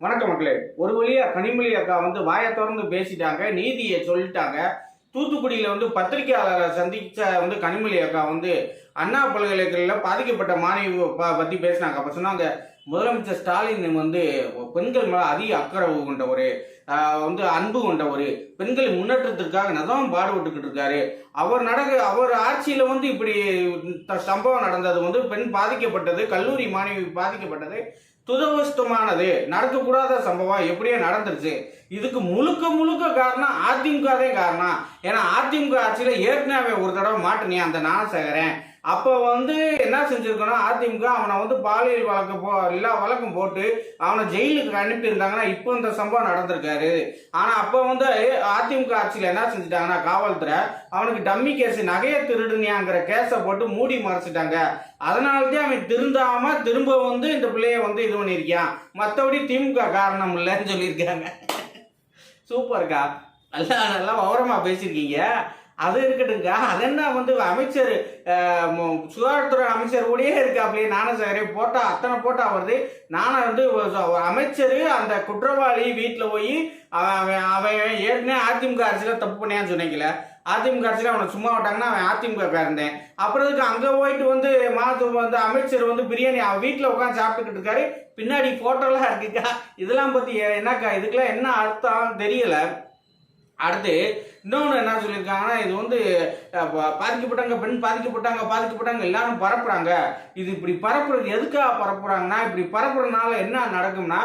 வணக்கம் மக்களே. ஒரு வழியா கனிமொழி அக்கா வந்து வாயை திறந்து பேசிட்டாங்க நீதியை சொல்லிட்டாங்க. தூத்துக்குடியில வந்து பத்திரிகையாளரை சந்திச்ச வந்து கனிமொழி அக்கா வந்து அண்ணா பல்கலைக்கழகில் பாதிக்கப்பட்ட மாணவி பற்றி பத்தி பேசினாங்க. அப்ப சொன்னாங்க முதலமைச்சர் ஸ்டாலின் வந்து பெண்கள் மேல அதிக அக்கறை கொண்ட ஒரு வந்து அன்பு கொண்ட ஒரு பெண்கள் முன்னேற்றத்திற்காக நதம் பாடுபட்டுக்கிட்டு இருக்காரு. அவர் நடக்க அவர் ஆட்சியில வந்து இப்படி த- சம்பவம் நடந்தது வந்து பெண் பாதிக்கப்பட்டது கல்லூரி மாணவி பாதிக்கப்பட்டது துதவஸ்தமானது நடக்கக்கூடாத சம்பவம் எப்படியோ நடந்துருச்சு. இதுக்கு முழுக்க முழுக்க காரணம் அதிமுக தான் காரணம். ஏன்னா அதிமுக ஆட்சியில் ஏற்கனவே ஒரு தடவை மாட்டினே அந்த ஞானசேகரன் அப்போ வந்து என்ன செஞ்சிருக்கணும் அதிமுக அவனை வந்து பாலியல் வழக்கு போ எல்லா வழக்கம் போட்டு அவனை ஜெயிலுக்கு அனுப்பியிருந்தாங்கன்னா இப்போ இந்த சம்பவம் நடந்திருக்காரு. ஆனால் அப்போ வந்து அதிமுக ஆட்சியில் என்ன செஞ்சுட்டாங்கன்னா காவல்துறை அவனுக்கு டம்மி கேஸ் நகையை திருடுனியாங்கிற கேஸை போட்டு மூடி மறைச்சிட்டாங்க. அதனால தான் அவன் திருந்தாம திரும்ப வந்து இந்த பிள்ளைய வந்து இது பண்ணியிருக்கான். மற்றபடி திமுக காரணம் இல்லைன்னு சொல்லியிருக்காங்க. சூப்பர்க்கா. நல்லா நல்லா ஓரமாக பேசியிருக்கீங்க. அது இருக்கட்டுங்க அது என்ன வந்து அமைச்சர் சுகாதாரத்துறை அமைச்சர் கூடயே இருக்கு அப்படியே நானசேகரே போட்டா அத்தனை போட்டா வருது. நானும் வந்து ஒரு- அமைச்சர் அந்த குற்றவாளி வீட்டில் போய் அவன் அவன் அவன் ஏற்கனவே அதிமுக அரசியல தப்பு பண்ணியான்னு சொன்னீங்களே அதிமுக அரசியல அவனை சும்மா விட்டாங்கன்னா அவன் அதிமுக காரந்தேன் அப்புறம் இதுக்கு அங்கே போயிட்டு வந்து மாத்து வந்து அமைச்சர் வந்து பிரியாணி அவன் வீட்டில் உட்காந்து சாப்பிட்டுக்கிட்டு இருக்காரு. பின்னாடி போட்டோலாம் இருக்குக்கா இதெல்லாம் பற்றி என்னக்கா இதுக்கெல்லாம் என்ன அர்த்தம் தெரியலை. அடுத்து இன்னொன்று என்ன சொல்லியிருக்காங்கன்னா இது வந்து பாதிக்கப்பட்டாங்க பெண் பாதிக்கப்பட்டாங்க பாதிக்கப்பட்டாங்க எல்லாரும் பரப்புறாங்க. இது இப்படி பரப்புறது எதுக்காக பரப்புறாங்கன்னா இப்படி பரப்புறதுனால என்ன நடக்கும்னா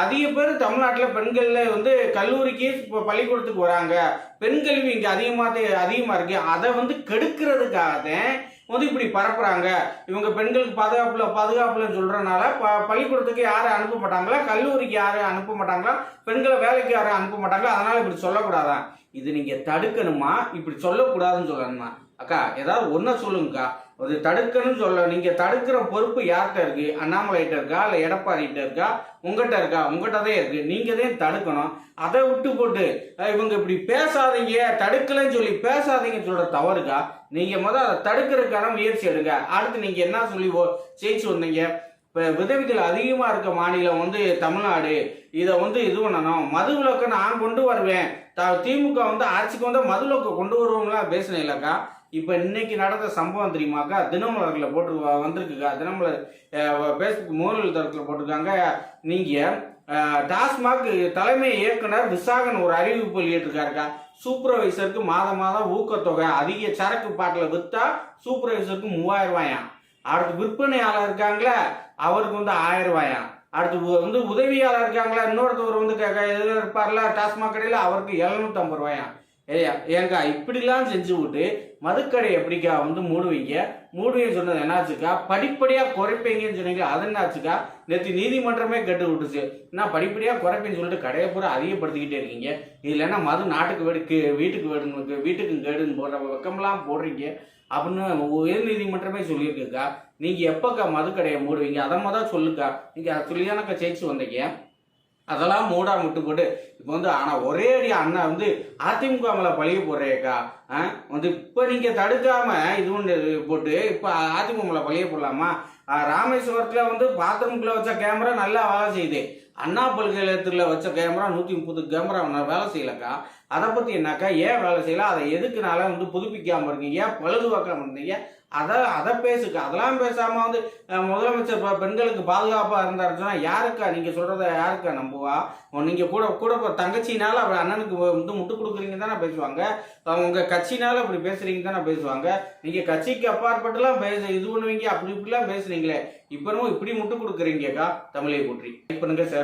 அதிக பேர் தமிழ்நாட்டில் பெண்களில் வந்து கல்லூரிக்கு இப்போ பள்ளிக்கூடத்துக்கு வராங்க. பெண் கல்வி இங்கே அதிகமாக அதிகமாக இருக்கு. அதை வந்து கெடுக்கிறதுக்காக தான் வந்து இப்படி பரப்புறாங்க. இவங்க பெண்களுக்கு பாதுகாப்புல பாதுகாப்புலன்னு சொல்றதுனால ப பள்ளிக்கூடத்துக்கு யாரும் அனுப்ப மாட்டாங்களா? கல்லூரிக்கு யாரும் அனுப்ப மாட்டாங்களா? பெண்களை வேலைக்கு யாரும் அனுப்ப மாட்டாங்களா? அதனால இப்படி சொல்லக்கூடாதான். இது நீங்க தடுக்கணுமா? இப்படி சொல்லக்கூடாதுன்னு சொல்லணுமா? அக்கா ஏதாவது ஒன்றை சொல்லுங்கக்கா. அது தடுக்கணும்னு சொல்ல நீங்கள் தடுக்கிற பொறுப்பு யார்கிட்ட இருக்கு? அண்ணாமலைகிட்ட இருக்கா? இல்லை எடப்பாடிகிட்ட இருக்கா? உங்கள்கிட்ட இருக்கா? உங்கள்கிட்ட தான் இருக்கு. நீங்கள் தான் தடுக்கணும். அதை விட்டு போட்டு இவங்க இப்படி பேசாதீங்க தடுக்கலைன்னு சொல்லி பேசாதீங்கன்னு சொல்கிற தவறுக்கா? நீங்கள் முதல் அதை தடுக்கிறதுக்கான முயற்சி எடுங்க. அடுத்து நீங்கள் என்ன சொல்லி ஓ- ஜெயிச்சு வந்தீங்க? இப்போ விதவிகள் அதிகமாக இருக்க மாநிலம் வந்து தமிழ்நாடு. இதை வந்து இது பண்ணணும். மது விலக்கை நான் கொண்டு வருவேன். த திமுக வந்து ஆட்சிக்கு வந்தால் மது விலக்கை கொண்டு வருவோம்லாம் பேசினேன் இல்லைக்கா. இப்போ இன்னைக்கு நடந்த சம்பவம் தெரியுமாக்கா? தினமலரில் போட்டு வந்திருக்குக்கா. தினமலர் ஃபேஸ்புக் முகநூல் தளத்தில் போட்டிருக்காங்க. நீங்கள் டாஸ்மாக் தலைமை இயக்குனர் விசாகன் ஒரு அறிவிப்பு வெளியிட்டிருக்காருக்கா. சூப்பர்வைசருக்கு மாதம் மாதம் ஊக்கத்தொகை அதிக சரக்கு பாட்டில் விற்றா சூப்பர்வைசருக்கு மூவாயிரம் ரூபாயாம் அடுத்து விற்பனையாளர் இருக்காங்களே அவருக்கு வந்து ஆயிரம் ரூபாயாம் அடுத்து வந்து உதவியாளர் இருக்காங்களா இன்னொருத்தவர் வந்து க- இருப்பார்ல டாஸ்மாக் கடையில் அவருக்கு எழுநூத்தம்பது ரூபாயாம் ஏங்கா இப்படிலாம் செஞ்சு விட்டு மதுக்கடையை எப்படிக்கா வந்து மூடுவீங்க? மூடுவீங்கன்னு சொன்னது என்னாச்சுக்கா? படிப்படியாக குறைப்பீங்கன்னு சொன்னீங்க அது என்னாச்சுக்கா? நேற்று நீதிமன்றமே கெட்டு விட்டுச்சு. என்ன படிப்படியாக குறைப்பேன்னு சொல்லிட்டு கடையை பூரா அதிகப்படுத்திக்கிட்டே இருக்கீங்க. இதில் என்ன மது நாட்டுக்கு வேடுக்கு வீட்டுக்கு வேடுன்னு வீட்டுக்கு கேடுன்னு போடுற வெக்கம்லாம் போடுறீங்க. அப்படின்னு உயர் நீதிமன்றமே சொல்லியிருக்குக்கா. நீங்கள் எப்போக்கா மதுக்கடையை மூடுவீங்க? அதை மொதல் சொல்லுக்கா. நீங்கள் அதை சொல்லி தானக்கா ஜெயிச்சு வந்தீங்க? அதெல்லாம் மூடா முட்டு போட்டு இப்போ வந்து ஆனால் ஒரே அடி அண்ணா வந்து அதிமுக மேலே பழிய போடுறேக்கா. ஆ? வந்து இப்போ நீங்கள் தடுக்காம இது ஒன்று போட்டு இப்போ அதிமுக மேலே பழிய போடலாமா? ராமேஸ்வரத்தில் வந்து பாத்ரூம்குள்ளே வச்ச கேமரா நல்லா வேலை செய்யுது. அண்ணா பல்கலைக்கழகத்தில் வச்ச கேமரா நூற்றி முப்பது கேமரா ஒன்று வேலை செய்யலக்கா. அதை பற்றி என்னக்கா ஏன் வேலை செய்யல? அதை எதுக்குனால வந்து புதுப்பிக்காமல் இருக்கீங்க? ஏன் பழுதுவாக்காமல் இருந்தீங்க அதை அதை பேசுக்க. அதெல்லாம் பேசாமல் வந்து முதலமைச்சர் இப்போ பெண்களுக்கு பாதுகாப்பாக இருந்தாருன்னா யாருக்கா? நீங்கள் சொல்கிறத யாருக்கா நம்புவா? நீங்கள் கூட கூட இப்போ தங்கச்சினால அப்படி அண்ணனுக்கு வந்து முட்டு கொடுக்குறீங்க தானே பேசுவாங்க. உங்கள் கட்சினால அப்படி பேசுறீங்க தானே பேசுவாங்க. நீங்கள் கட்சிக்கு அப்பாற்பட்டுலாம் பேச இது பண்ணுவீங்க அப்படி இப்படிலாம் பேசுறீங்களே. இப்போ இப்படி முட்டு கொடுக்குறீங்கக்கா தமிழை கூற்றி பண்ணுங்க சார்